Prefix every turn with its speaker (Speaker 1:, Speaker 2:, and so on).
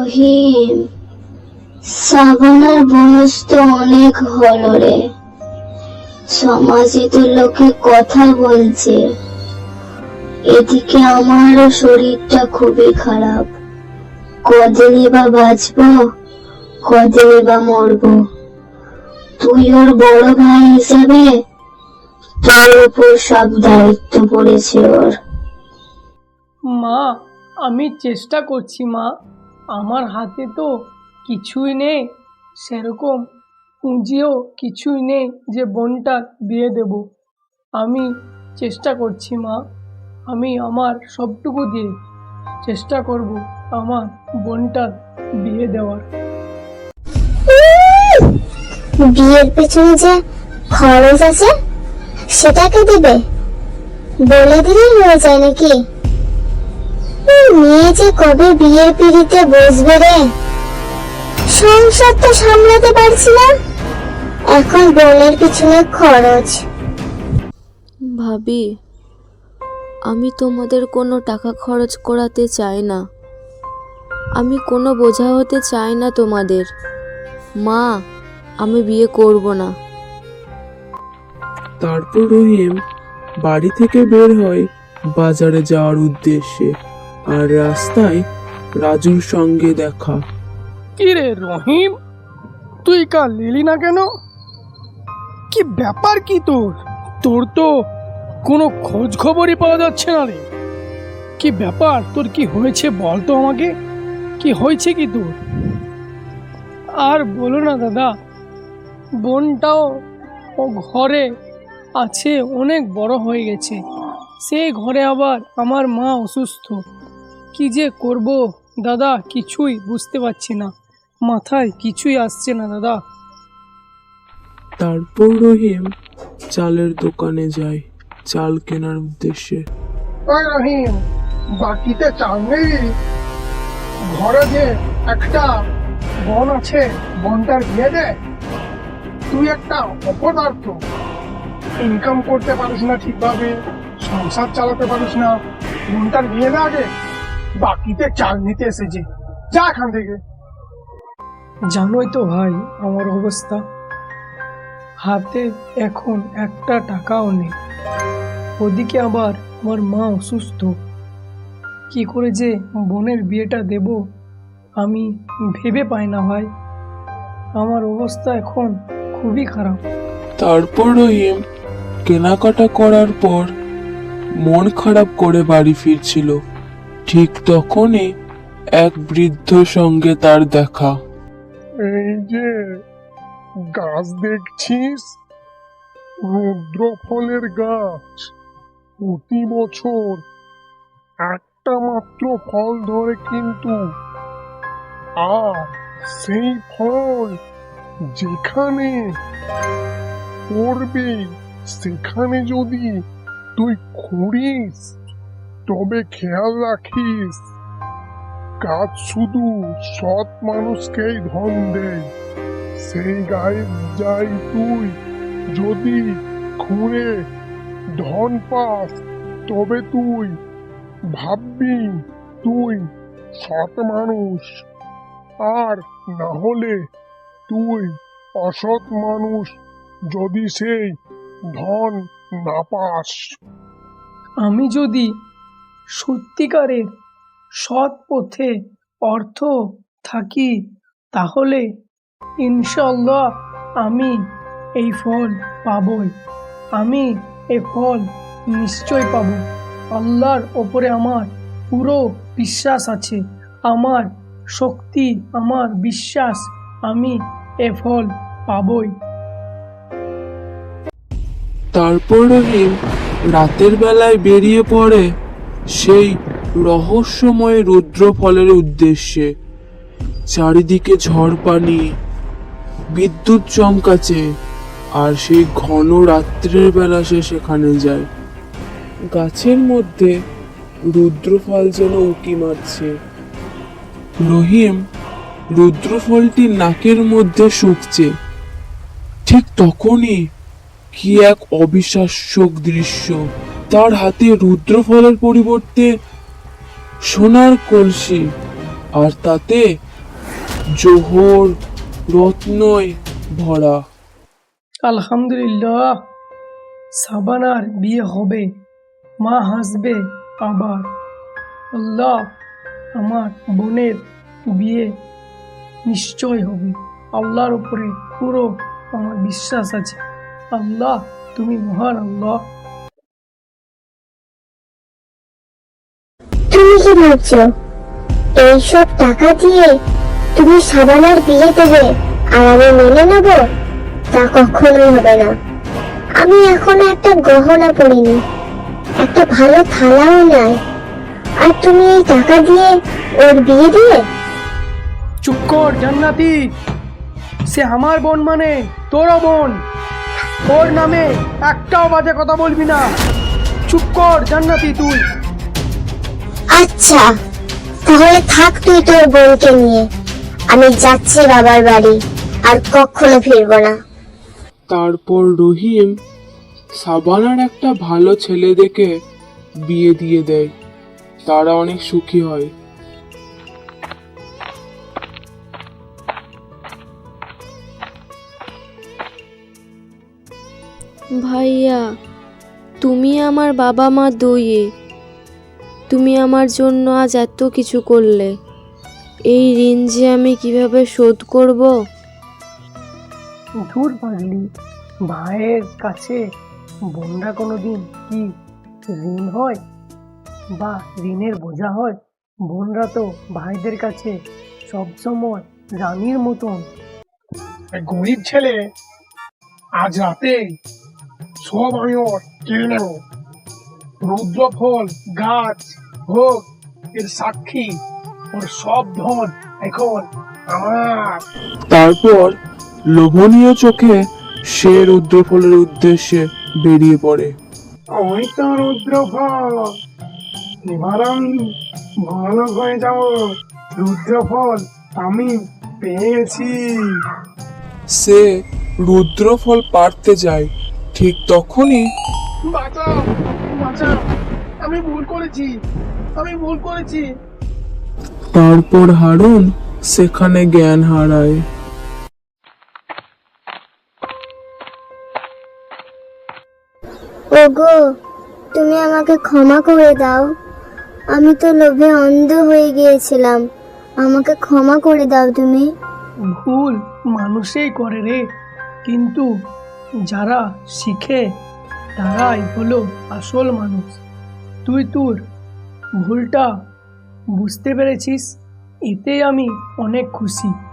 Speaker 1: রহিম সাবানার বয়স তো অনেক হলো রে। সমাজে তো লোকে কথা বলছে। এদিকে আমারও শরীরটা খুবই খারাপ। কদিনই বা বাঁচবো কদিনই বা মরবো। তুই ওর বড় ভাই হিসাবে তোর উপর সব দায়িত্ব পড়েছে ওর।
Speaker 2: মা, আমি চেষ্টা করছি মা। আমার হাতে তো কিছুই নেই। সেরকম পুঁজিও কিছুই নেই যে বোনটার বিয়ে দেব। আমি চেষ্টা করছি, মা। আমি আমার সবটুকু দিয়ে চেষ্টা করব আমার বোনটার বিয়ে দেওয়ার।
Speaker 1: বিয়ের পেছনে যে খরচ আছে, সেটাকে দেবে? বলে দিলেই হয়ে যায় নাকি? মেয়ে যে কবে বিয়ের পিড়িতে বসবে রে? সংসার তো সামলাতে পারছি না এখন বোনের পিছনে খরচ।
Speaker 3: ভাবি আমি তোমাদের কোনো টাকা খরচ করাতে চাই না। আমি কোনো বোঝা হতে চাই না তোমাদের। মা আমি বিয়ে করব না।
Speaker 4: তারপর রহিম বাড়ি থেকে বের হয় বাজারে যাওয়ার উদ্দেশ্যে। আর রাস্তায় রাজুর সঙ্গে দেখা।
Speaker 2: কি রে রহিম, তুই কাল এলি না কেন? কি ব্যাপার কি তোর? তোর তো কোনো খোঁজ খবরই পাওয়া যাচ্ছে না রে। কি ব্যাপার? তোর কি হয়েছে বল তো আমাকে। কি হয়েছে কি তোর? আর বলো না দাদা, বোনটাও ও ঘরে আছে, অনেক বড় হয়ে গেছে। সেই ঘরে আবার আমার মা অসুস্থ। কি যে করব? দাদা কিছুই বুঝতে পারছি না। মাথায় কিছুই আসছে না দাদা।
Speaker 4: তারপর রহিম চালের দোকানে যায় চাল কেনার উদ্দেশ্যে।
Speaker 5: রহিম বাকিতে চাল নেই? ঘরে যে একটা বোন আছে বোনটার বিয়ে দে। তুই একটা অপদার্থ। ইনকাম করতে পারিস না ঠিকভাবে। সংসার চালাতে পারিস না। বোনটার বিয়ে না আগে। বাকিতে চাল নিতে এসেছে। যা এখান থেকে।
Speaker 2: জানোই তো ভাই আমার অবস্থা। হাতে এখন একটা টাকাও নেই। ওদিকে আবার আমার মা অসুস্থ। কি করে যে বোনের বিয়েটা দেব আমি ভেবে পাই না ভাই। আমার অবস্থা এখন খুবই খারাপ।
Speaker 4: তারপর কেনাকাটা করার পর মন খারাপ করে বাড়ি ফিরছিল। ঠিক তখনই এক বৃদ্ধ সঙ্গে তার দেখা।
Speaker 5: এই যে, গাছ দেখছিস? রুদ্র ফলের গাছ। প্রতি বছর একটা মাত্র ফল ধরে কিন্তু। আর সেই ফল যেখানে পড়বে, সেখানে যদি তুই খুঁড়িস তবে খেয়াল রাখিস, কাজ শুধু সৎ মানুষকেই ধন দেয় সেই গায়ে যাই তুই, যদি খুঁড়ে ধন পাস, তবে তুই ভাববি তুই সৎ মানুষ। আর না হলে তুই অসৎ মানুষ, যদি সেই ধন না পাস
Speaker 2: আমি যদি সত্যিকারের সৎ পথে অর্থ থাকি তাহলে ইনশাল্লাহ আমি এই ফল পাবই। আমি এ ফল নিশ্চয় পাব। আল্লাহর ওপরে আমার পুরো বিশ্বাস আছে। আমার শক্তি আমার বিশ্বাস আমি এ ফল পাবই।
Speaker 4: তারপর রহিম রাতের বেলায় বেরিয়ে পড়ে সেই রহস্যময় রুদ্র ফলের উদ্দেশ্যে। চারিদিকে ঝড় পানি বিদ্যুৎ চমকাছে আর সেই ঘন রাত্রের বেলা সে সেখানে যায়। গাছের মধ্যে রুদ্রফল যেন উঁকি মারছে। রহিম রুদ্রফলটি নাকের মধ্যে শুকছে। ঠিক তখনই কি এক অবিশ্বাস্যক দৃশ্য। তার হাতে রুদ্রফলের পরিবর্তে সোনার কলসি, আর তাতে জোহর রত্নয় ভরা।
Speaker 2: আলহামদুলিল্লাহ, সাবানার বিয়ে হবে, মা হাসবে আবার। আল্লাহ আমার বোনের বিয়ে নিশ্চয় হবে। আল্লাহর উপরে পুরো আমার বিশ্বাস আছে। আল্লাহ তুমি মহান আল্লাহ।
Speaker 1: তুমি কি ভাবছ এইসব টাকা দিয়ে তুমি সাবানার বিয়ে দেবে আর আমি মেনে নেব? তা কখনোই হবে না। আমি এখনও একটা গহনা পরিনি একটা ভালো থালাও নাই। আর তুমি এই টাকা দিয়ে ওর বিয়ে দিয়ে
Speaker 2: চুপ কর জান্নাতি। সে আমার বোন মানে তোরও বোন। ওর নামে একটাও বাজে কথা বলবি না। চুপ কর জান্নাতি তুই।
Speaker 1: আচ্ছা তাহলে থাক তুই তোর বোনকে নিয়ে। আমি যাচ্ছি বাবার বাড়ি আর কখনো ফিরবো না।
Speaker 4: তারপর রহিম সাবানার একটা ভালো ছেলে দেখে বিয়ে দিয়ে দেয়। তারা অনেক সুখী হয়।
Speaker 3: ভাইয়া তুমি আমার বাবা মা দইয়ে তুমি আমার জন্য আজ এত কিছু করলে। এই ঋণ যে আমি কীভাবে শোধ করব?
Speaker 2: দূর পাগলি ভাইয়ের কাছে বোনরা কোনোদিন কি ঋণ হয় বা ঋণের বোঝা হয়? বোনরা তো ভাইদের কাছে সবসময় রানীর মতন।
Speaker 5: গরিব ছেলে আজ রাতে সব আমি ওর কেড়ে নেব। রুদ্রফল গাছ হোক এর সাক্ষী ওর সব ধন এখন আমার।
Speaker 4: তারপর লোভনীয় চোখে সে রুদ্রফলের উদ্দেশ্যে বেরিয়ে পড়ে।
Speaker 5: ওই তো রুদ্রফল এবার আমি ভালো হয়ে যাব। রুদ্রফল আমি পেয়েছি।
Speaker 4: সে রুদ্রফল পারতে যায়। ঠিক তখনই
Speaker 5: বাঁচাও বাঁচাও। আমি ভুল করেছি আমি ভুল করেছি।
Speaker 4: তারপর হারুন সেখানে জ্ঞান হারায়।
Speaker 1: ওগো তুমি আমাকে ক্ষমা করে দাও। আমি তো লোভে অন্ধ হয়ে গিয়েছিলাম। আমাকে ক্ষমা করে দাও তুমি।
Speaker 2: ভুল মানুষেই করে রে কিন্তু যারা শিখে, তারাই হলো আসল মানুষ। তুই তোর ভুলটা বুঝতে পেরেছিস? এতে আমি অনেক খুশি।